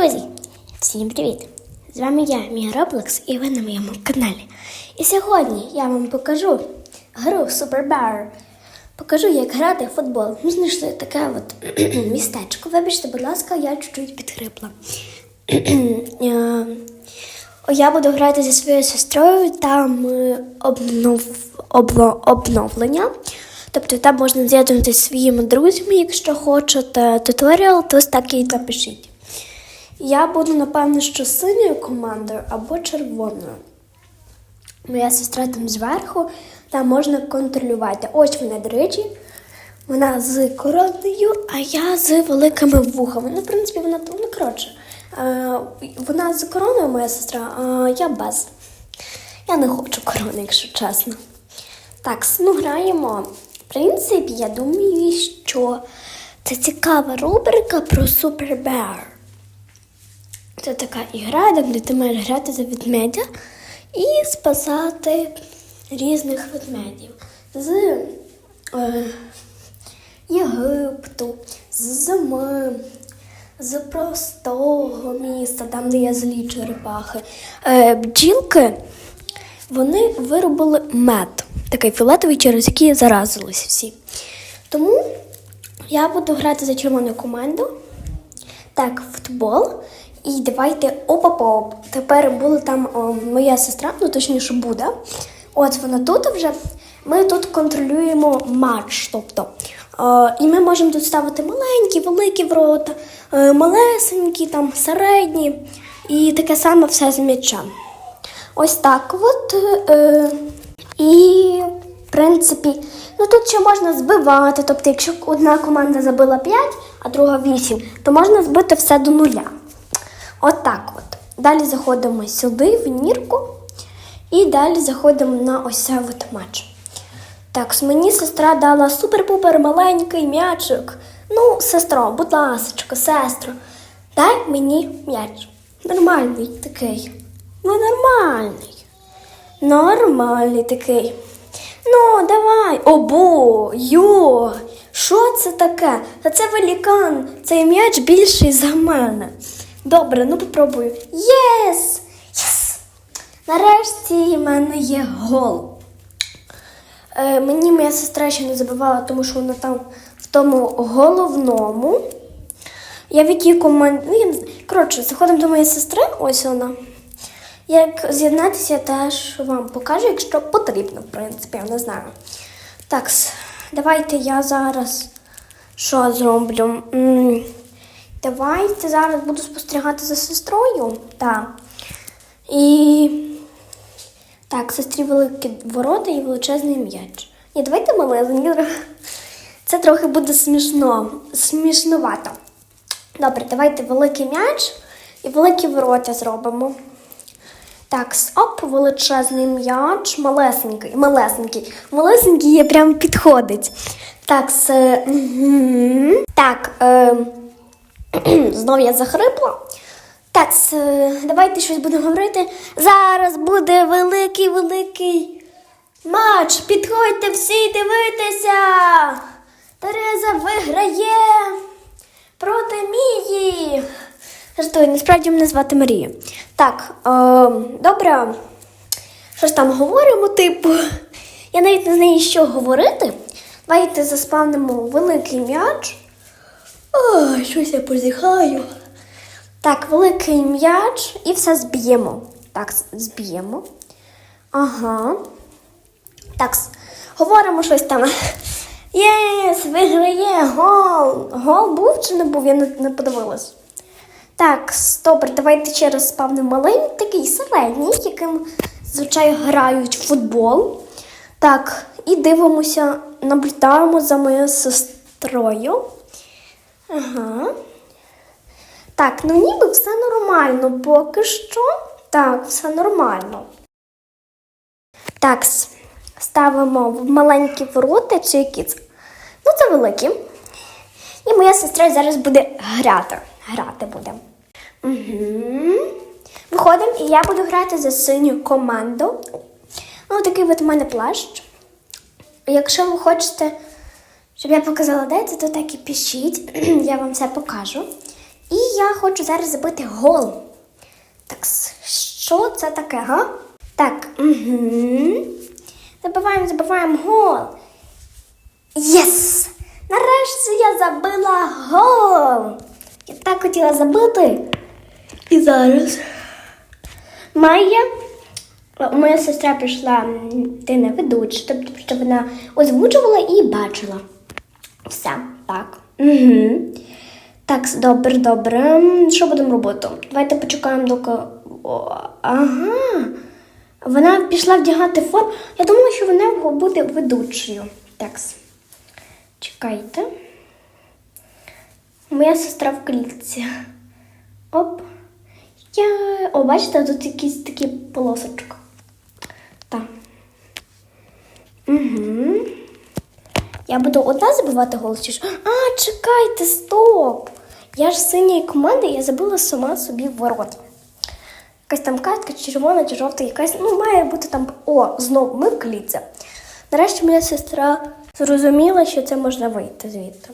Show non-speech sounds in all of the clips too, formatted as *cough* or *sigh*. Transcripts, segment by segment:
Друзі, всім привіт! З вами я, мій Roblox, і ви на моєму каналі. І сьогодні я вам покажу гру Super Bear. Покажу, як грати в футбол. Ми знайшли таке от *clears throat* містечко. Вибачте, будь ласка, я чуть-чуть підхрипла. *clears throat* Е, Я буду грати зі своєю сестрою, там е, обнов... обло- обновлення. Тобто там можна з'єднувати зі своїми друзями, якщо хочете туторіал, то так і напишіть. Я буду, напевно, що синьою командою або червоною. Моя сестра там зверху, там можна контролювати. Ось вона, до речі, вона з короною, а я з великими вухами. Ну, в принципі, вона ну, коротше. Е, вона з короною, моя сестра, а я без. Я не хочу корони, якщо чесно. Так, ну граємо. В принципі, я думаю, що це цікава рубрика про Bear. Це така ігра, де ти маєш грати за ведмедя і спасати різних ведмедів з е, Єгипту, з зими, з простого міста, там, де є злі черепахи. Е, бджілки вони виробили мед, такий фіолетовий, через який заразились всі. Тому я буду грати за червону команду. Так, футбол. І давайте опа-поп. Тепер була там о, моя сестра, ну точніше буде. От вона тут вже. Ми тут контролюємо матч. Тобто, е, і ми можемо тут ставити маленькі, великі ворота, е, малесенькі, там, середні. І таке саме все з м'ячем. Ось так от. Е, і, в принципі, ну тут ще можна збивати. Тобто, якщо одна команда забила 5, а друга 8, то можна збити все до нуля. От от. Далі заходимо сюди, в нірку, і далі заходимо на ось цей от матч. Так, мені сестра дала супер-пупер маленький м'ячик. Ну, сестро, будь ласочка, сестро, дай мені м'яч. Нормальний такий. Ну, нормальний. Нормальний такий. Ну, давай. Обо, йо, що це таке? Та це велікан. Цей м'яч більший за мене. Добре, ну попробую. Єс! Єс! Нарешті в мене є гол. Е, мені моя сестра ще не забивала, тому що вона там в тому головному. Я в якій команді. Ну, я не знаю. Коротше, заходимо до моєї сестри, ось вона. Як з'єднатися, я теж вам покажу, якщо потрібно, в принципі, я не знаю. Так, давайте я зараз що зроблю? Давайте зараз буду спостерігати за сестрою. Так. І так, сестрі великі ворота і величезний м'яч. Ні, давайте малезенький. Це трохи буде смішно, смішнувато. Добре, давайте великий м'яч і великі ворота зробимо. Так, оп, величезний м'яч, малесенький, малесенький. Малесенький є прям підходить. Так, с, мгм. так, е, *clears throat* знов я захрипла. Так, давайте щось будемо говорити. Зараз буде великий великий матч. Підходьте всі дивитися. Тереза виграє проти Мії. Жартую, насправді мене звати Марія. Так, е, добре. Щось там говоримо, типу. Я навіть не знаю, що говорити. Давайте заспавнимо великий м'яч. Ой, щось я позіхаю. Так, великий м'яч і все зб'ємо. Так, зб'ємо. Ага. Так, говоримо щось там. Єс, виграє гол. Гол був чи не був? Я не, не подивилась. Так, добре, давайте ще раз спавнимо маленький, такий середній, яким звичайно грають в футбол. Так, і дивимося, наблюдаємо за моєю сестрою. Ага. Так, ну ніби все нормально поки що. Так, все нормально. Так, ставимо в маленькі ворота чи які це? Ну, це великі. І моя сестра зараз буде грати. Грати буде. Угу. Виходимо, і я буду грати за синю команду. Ну, такий от у мене плащ. Якщо ви хочете, щоб я показала, де це, то так і пишіть. *clears throat* я вам все покажу. І я хочу зараз забити гол. Так, що це таке, га? Так, угу. Забиваємо, забиваємо гол. Єс! Нарешті я забила гол. Я так хотіла забити. І зараз. Майя, моя сестра м, ти не ведуча, тобто вона озвучувала і бачила. Все, так. Угу. Так, добре, добре. Що будемо робити? Давайте почекаємо, доки. О, ага. Вона пішла вдягати форму. Я думала, що вона буде ведучою. Так. Чекайте. Моя сестра в клітці. Оп. Я. О, бачите, тут якісь такі полосочки. Так. Угу. Я буду одна забивати голос, чи що? А, чекайте, стоп! Я ж синьої команди, я забила сама собі в ворота. Якась там картка, червона, чи жовта, якась, ну, має бути там. О, знову ми в клітці. Нарешті моя сестра зрозуміла, що це можна вийти звідти.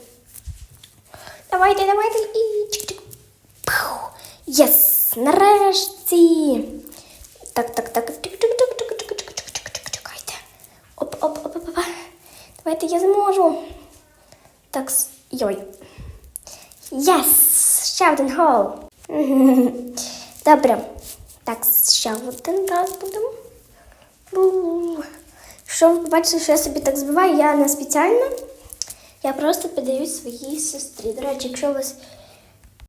Давайте, давайте і чик-чик. Єс! Нарешті. Так, так, так. Чекайте. Оп-оп. Давайте я зможу. Так, йой. Єс! Ще один гол. *laughs* Добре. Так, ще один раз будемо. Що ви побачите, що я собі так збиваю, я не спеціально. Я просто піддаюсь своїй сестрі. До речі, якщо у вас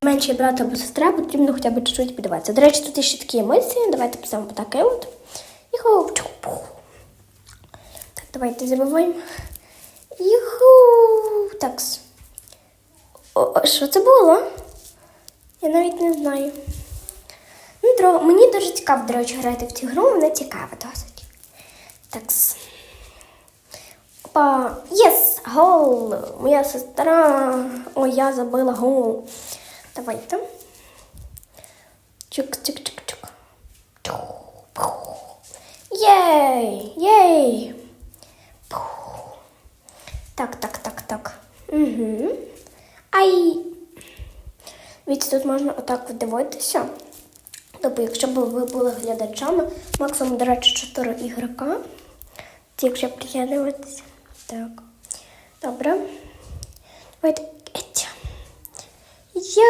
менший брат або сестра, потрібно хоча б чуть-чуть піддаватися. До речі, тут ще такі емоції. Давайте поставимо таке от. І хоп. Так, давайте забиваємо. Юху. Так. О, о, що це було? Я навіть не знаю. Ну, дро- мені дуже цікаво, до речі, грати в цю гру, вона цікава досить. Так. Опа. Єс! Гол! Моя сестра. О, я забила гол. Давайте. Чик-чик-чик-чик. Єй! Єй! Так, так, так, так. Угу. Ай! Від тут можна отак от дивитися. Тобто, якщо б ви були глядачами, максимум, до речі, 4 ігрока. Ті, Якщо приєднуватися. Так. Добре. Давайте. Є.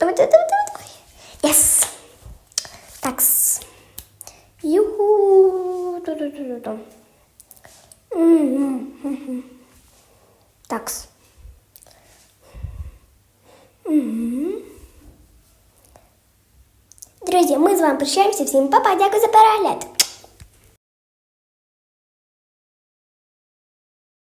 Давайте, давайте, давайте. Єс. Такс. Юху. Мгм, мгм. Такс. Мгм. Друзі, ми з вами прощаємося. Всім па-па, дякую за перегляд.